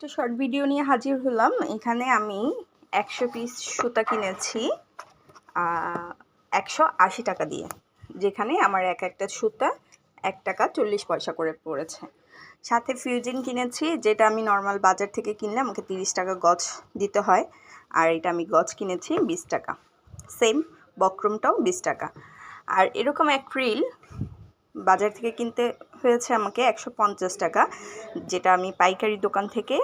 তো short video নিয়ে হাজির হলাম। এখানে আমি একশো পিস সুতা কিনেছি একশো আশি টাকা দিয়ে, যেখানে আমার এক একটা সুতা এক টাকা চল্লিশ পয়সা করে পড়েছে। সাথে ফিউজিন কিনেছি, যেটা আমি নর্মাল বাজার থেকে কিনলে আমাকে তিরিশ টাকা গজ দিতে হয়, আর এটা আমি গজ কিনেছি বিশ টাকা। সেম বক্রমটাও বিশ টাকা। আর এরকম এক রিল বাজার থেকে কিনতে হয়েছে আমাকে একশো পঞ্চাশ টাকা, যেটা আমি পাইকারি দোকান থেকে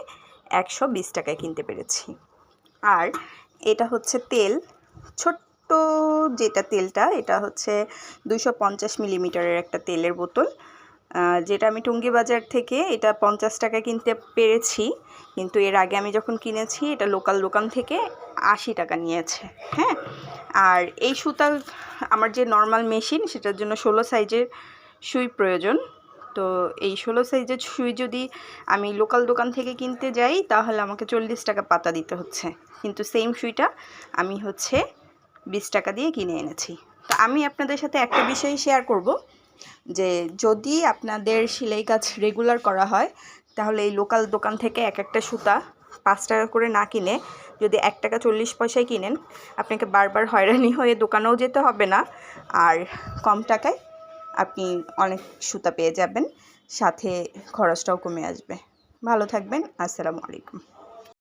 একশো বিশ টাকায় কিনতে পেরেছি। আর এটা হচ্ছে তেল, ছোট্ট যেটা তেলটা, এটা হচ্ছে দুশো পঞ্চাশ মিলিমিটারের একটা তেলের বোতল। যেটা আমি টুঙ্গি বাজার থেকে এটা পঞ্চাশ টাকা কিনতে পেরেছি, কিন্তু এর আগে আমি যখন কিনেছি, এটা লোকাল দোকান থেকে আশি টাকা নিয়েছে হ্যাঁ? আর এই সুতা আমার যে নর্মাল মেশিন, সেটার জন্য ষোলো সাইজের সুই প্রয়োজন। তো এই ষোলো সাইজের সুই যদি আমি লোকাল দোকান থেকে কিনতে যাই, তাহলে আমাকে চল্লিশ টাকা পাতা দিতে হচ্ছে। কিন্তু সেম সুইটা আমি হচ্ছে বিশ টাকা দিয়ে কিনে এনেছি। তো আমি আপনাদের সাথে একটা বিষয় শেয়ার করব, যে যদি আপনাদের সেলাই কাজ রেগুলার করা হয়, তাহলে এই লোকাল দোকান থেকে এক একটা সুতা পাঁচ টাকা করে না কিনে, যদি এক টাকা চল্লিশ পয়সায় কিনেন, আপনাকে বারবার হয়রানি হয়ে দোকানেও যেতে হবে না। আর কম টাকায় আপনি অনেক সুতা পেয়ে যাবেন সাথে খরচটাও কমে আসবে। ভালো থাকবেন আসসালামু আলাইকুম।